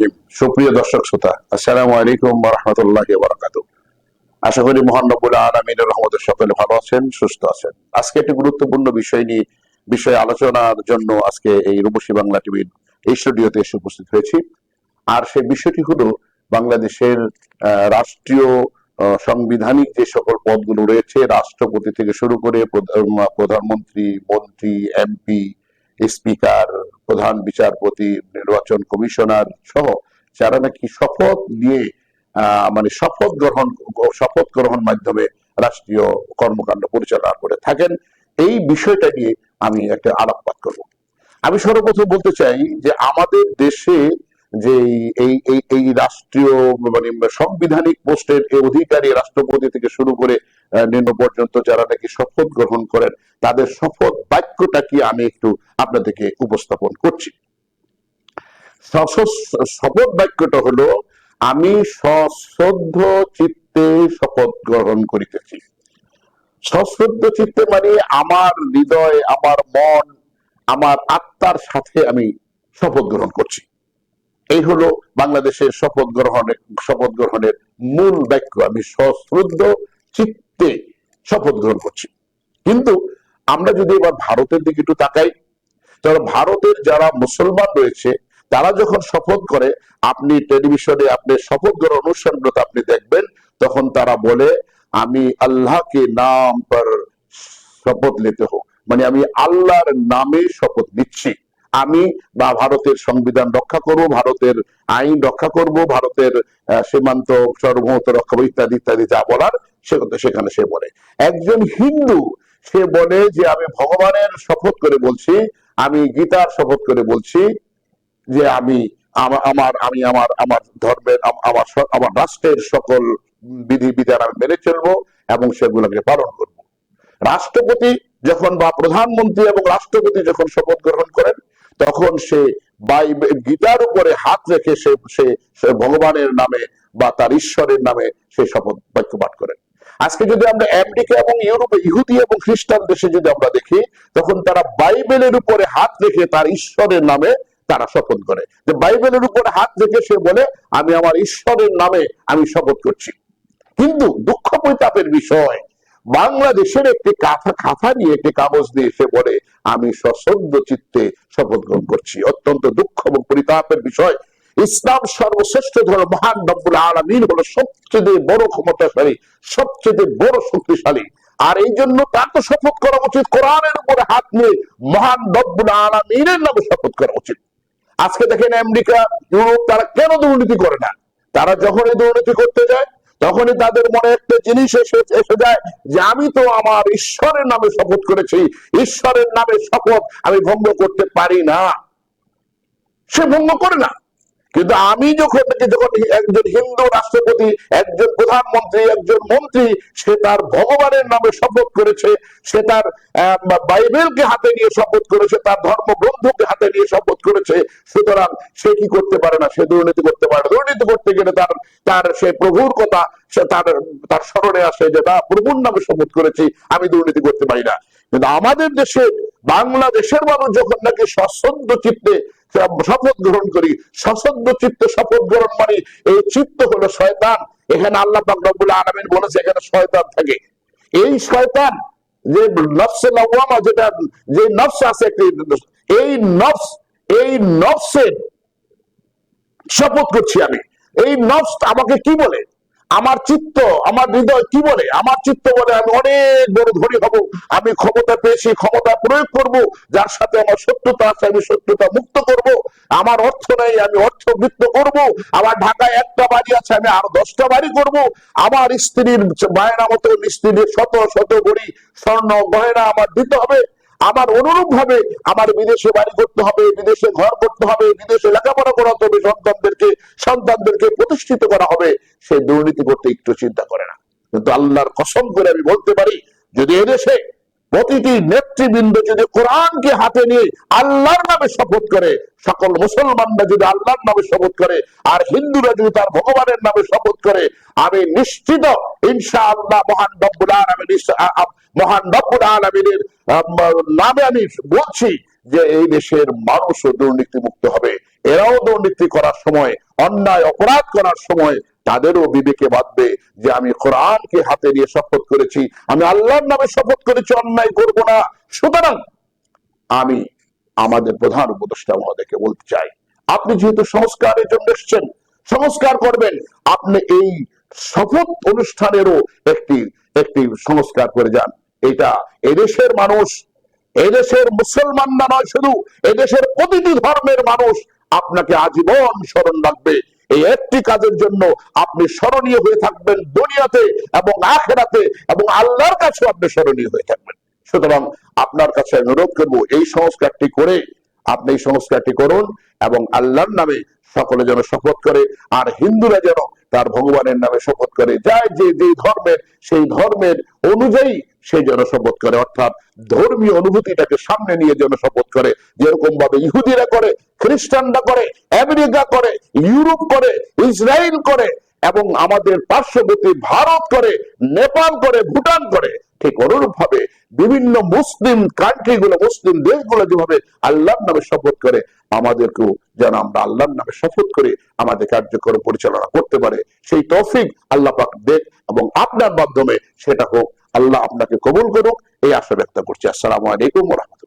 রহিম। সুপ্রিয় দর্শক শ্রোতা, আসসালামু আলাইকুম রহমতুল্লাহ বারাকাত আশা করি মহানবুল আলমিনের রহমতের সকলে ভালো আছেন, সুস্থ আছেন। আজকে একটি গুরুত্বপূর্ণ বিষয় নিয়ে, বিষয়ে আলোচনার জন্য আজকে এই রূপসী বাংলা টিভির এই স্টুডিওতে এসে উপস্থিত হয়েছি। আর সেই বিষয়টি হলো বাংলাদেশের রাষ্ট্রীয় সাংবিধানিক যে সকল পদগুলো রয়েছে, রাষ্ট্রপতি থেকে শুরু করে প্রধান- প্রধানমন্ত্রী, মন্ত্রী, এমপি স্পিকার, প্রধান বিচারপতি, নির্বাচন কমিশনার সহ যারা নাকি শপথ নিয়ে মানে শপথ গ্রহণ শপথ গ্রহণ মাধ্যমে রাষ্ট্রীয় কর্মকাণ্ড পরিচালনা করে থাকেন, এই বিষয়টা নিয়ে আমি একটা আলোকপাত করব। আমি সর্বপ্রথম বলতে চাই যে আমাদের দেশে যে এই- এই রাষ্ট্রীয় মানে সাংবিধানিক পোস্টের অধিকারী রাষ্ট্রপতি থেকে শুরু করে নিম্ন পর্যন্ত যারা নাকি শপথ গ্রহণ করেন, তাদের শপথ বাক্যটা কি আমি একটু আপনাদেরকে উপস্থাপন করছি। শপথ বাক্যটা হলো, আমি সশ্রদ্ধ চিত্তে শপথ গ্রহণ করিতেছি। সশ্রদ্ধ চিত্তে মানে আমার হৃদয়, আমার মন, আমার আত্মার সাথে আমি শপথ গ্রহণ করছি। এই হলো বাংলাদেশের শপথ গ্রহণের শপথ গ্রহণের মূল বাক্য। আমি সশ্রদ্ধ চিত্তে শপথ গ্রহণ করছি। কিন্তু আমরা যদি এবার ভারতের দিকে একটু তাকাই, তাহলে ভারতের যারা মুসলমান রয়েছে, তারা যখন শপথ করে, আপনি টেলিভিশনে আপনি শপথ গ্রহণ অনুষ্ঠানগুলোতে আপনি দেখবেন, তখন তারা বলে, আমি আল্লাহকে নাম পর শপথ নিতে হোক। মানে আমি আল্লাহর নামে শপথ নিচ্ছি। আমি বা ভারতের সংবিধান রক্ষা করব, ভারতের আইন রক্ষা করব, ভারতের সীমান্ত সার্বভৌমত্ব রক্ষা ইত্যাদি ইত্যাদি যা বলার সে- সেখানে সে বলে। একজন হিন্দু, সে বলে যে, আমি ভগবানের শপথ করে বলছি, আমি গীতার শপথ করে বলছি যে, আমি আমার আমি আমার আমার ধর্মের আমার আমার রাষ্ট্রের সকল বিধি বিধান আমি মেনে চলবো এবং সেগুলোকে পালন করব। রাষ্ট্রপতি যখন বা প্রধানমন্ত্রী এবং রাষ্ট্রপতি যখন শপথ গ্রহণ করেন, তখন সে বাইবে- গীতার উপরে হাত রেখে সে সে ভগবানের নামে বা তার ঈশ্বরের নামে সে শপথ বাক্য পাঠ করেন। আজকে যদি আমরা আমেরিকা এবং ইউরোপে ইহুদি এবং খ্রিস্টান দেশে যদি আমরা দেখি, তখন তারা বাইবেলের উপরে হাত রেখে তার ঈশ্বরের নামে তারা শপথ করে। যে বাইবেলের উপরে হাত রেখে সে বলে, আমি আমার ঈশ্বরের নামে আমি শপথ করছি। কিন্তু দুঃখ পরিতাপের বিষয়, বাংলাদেশের একটি কাঁথা খাতা নিয়ে একটি কাগজ দিয়ে এসে বলে, আমি সশ্রদ্ধ চিত্তে শপথ গ্রহণ করছি। অত্যন্ত দুঃখ এবং পরিতাপের বিষয়। ইসলাম সর্বশ্রেষ্ঠ ধর্ম, মহান রব্বুল আলমিন হলো সবচেয়ে বড় ক্ষমতাশালী, সবচেয়ে বড় শক্তিশালী। আর এই জন্য তার তো শপথ করা উচিত, কোরআনের উপরে হাত নিয়ে মহান রব্বুল আলমিনের নামে শপথ করা উচিত। আজকে দেখেন আমেরিকা, ইউরোপ, তারা কেন দুর্নীতি করে না? তারা যখনই দুর্নীতি করতে যায়, তখনই তাদের মনে একটা জিনিস এসে এসে যায় যে আমি তো আমার ঈশ্বরের নামে শপথ করেছি, ঈশ্বরের নামে শপথ আমি ভঙ্গ করতে পারি না। সে ভঙ্গ করে না। কিন্তু আমি যখন যখন একজন হিন্দু রাষ্ট্রপতি, একজন প্রধানমন্ত্রী, একজন মন্ত্রী, সে তার ভগবানের নামে শপথ করেছে, সে তার বাইবেলকে হাতে নিয়ে শপথ করেছে, তার ধর্মগ্রন্থকে হাতে নিয়ে শপথ করেছে, সুতরাং সে কি করতে পারে না সে দুর্নীতি করতে পারে না। দুর্নীতি করতে গেলে তার তার সে প্রভুর কথা, সে তার তার স্মরণে আসে যে, না, প্রভুর নামে শপথ করেছি, আমি দুর্নীতি করতে পারি না কিন্তু আমাদের দেশে, বাংলাদেশের মানুষ যখন নাকি সশ্রদ্ধ চিত্তে শপথ গ্রহণ করি, সশব্দ চিত্ত শপথ গ্রহণ মানে এই চিত্ত হলো শয়তান। এখানে আল্লাহ রব্বুল আলামিন বলেছে, এখানে শয়তান থাকে। এই শয়তান যে নফসে লওয়ামা, যেটা যে নফস আছে একটি, এই নফস, এই নফসের শপথ করছি আমি। এই নফস আমাকে কি বলে? আমার চিত্ত, আমার হৃদয় কি বলে? আমার চিত্ত বলে আমি অনেক বড় ধনী হব। আমি ক্ষমতা পেয়েছি, ক্ষমতা প্রয়োগ করব। যার সাথে আমার শত্রুতা আছে, আমি শত্রুতা মুক্ত করব। আমার অর্থ নেই, আমি অর্থ বৃত্ত করব। আমার ঢাকায় একটা বাড়ি আছে, আমি আরও দশটা বাড়ি করব। আমার স্ত্রীর বায়না মতো স্ত্রীর শত শত গড়ি স্বর্ণ গয়না আমার দিতে হবে। আমার অনুরূপ ভাবে আমার বিদেশে বাড়ি করতে হবে, বিদেশে ঘর করতে হবে, বিদেশে লেখাপড়া করাতে হবে সন্তানদেরকে সন্তানদেরকে প্রতিষ্ঠিত করা হবে, সেই দুর্নীতি করতে একটু চিন্তা করে না। কিন্তু আল্লাহর কসম করে আমি বলতে পারি, যদি এদেশে প্রতিটি নেতৃবৃন্দ যদি কোরআনকে হাতে নিয়ে আল্লাহর নামে শপথ করে, সকল মুসলমানরা যদি আল্লাহর নামে শপথ করে, আর হিন্দুরা যদি তার ভগবানের নামে শপথ করে, আমি নিশ্চিত ইনশা আল্লাহ মহান রব্বুল আলমিন মহান রব্বুল আলমিনের নামে আমি বলছি যে এই দেশের মানুষও দুর্নীতি মুক্ত হবে। এরাও দুর্নীতি করার সময়, অন্যায়, অপরাধ করার সময় তাদেরও বিবেকে বাঁধবে যে আমি কোরআনকে হাতে নিয়ে শপথ করেছি। আমি আল্লাহর নামে শপথ করেছি, অন্যায় করব না। সুতরাং আমি আমাদের প্রধান উপদেষ্টা মহোদয়কে বলতে চাই, আপনি যেহেতু সংস্কারের জন্য এসছেন, সংস্কার করবেন। আপনি এই শপথ অনুষ্ঠানেরও একটি একটি সংস্কার করে যান। এটা এদেশের মানুষ, এদেশের মুসলমানরা নয় শুধু, এদেশের প্রতিটি ধর্মের মানুষ আপনাকে আজীবন স্মরণ রাখবে। এই একটি কাজের জন্য আপনি স্মরণীয় হয়ে থাকবেন দুনিয়াতে এবং আখেরাতে এবং আল্লাহর কাছে আপনি স্মরণীয় হয়ে থাকবেন। সুতরাং আপনার কাছে অনুরোধ করব, এই সংস্কারটি করে আপনি এই সংস্কারটি করুন এবং আল্লাহর নামে সকলে যেন শপথ করে, আর হিন্দুরা যেন তার ভগবানের নামে শপথ করে। যায় যে যে ধর্মের, সেই ধর্মের অনুযায়ী সে যেন শপথ করে। অর্থাৎ ধর্মীয় অনুভূতিটাকে সামনে নিয়ে যেন শপথ করে। যেরকম ভাবে ইহুদিরা করে, খ্রিস্টানরা করে, আমেরিকা করে, ইউরোপ করে, ইসরায়েল করে, এবং আমাদের পার্শ্ববর্তী ভারত করে, নেপাল করে, ভুটান করে, ঠিক অনুরূপ ভাবে বিভিন্ন মুসলিম কান্ট্রি গুলো মুসলিম দেশগুলো যেভাবে আল্লাহর নামে শপথ করে, আমাদেরকেও যেন আমরা আল্লাহর নামে শপথ করে আমাদের কার্যক্রম পরিচালনা করতে পারে। সেই তৌফিক আল্লাহ পাক দেখ এবং আপনার মাধ্যমে সেটা হোক। আল্লাহ আপনাকে কবুল করুক এই আশা ব্যক্ত করছি। আসসালামু আলাইকুম রহমতুল্লাহ।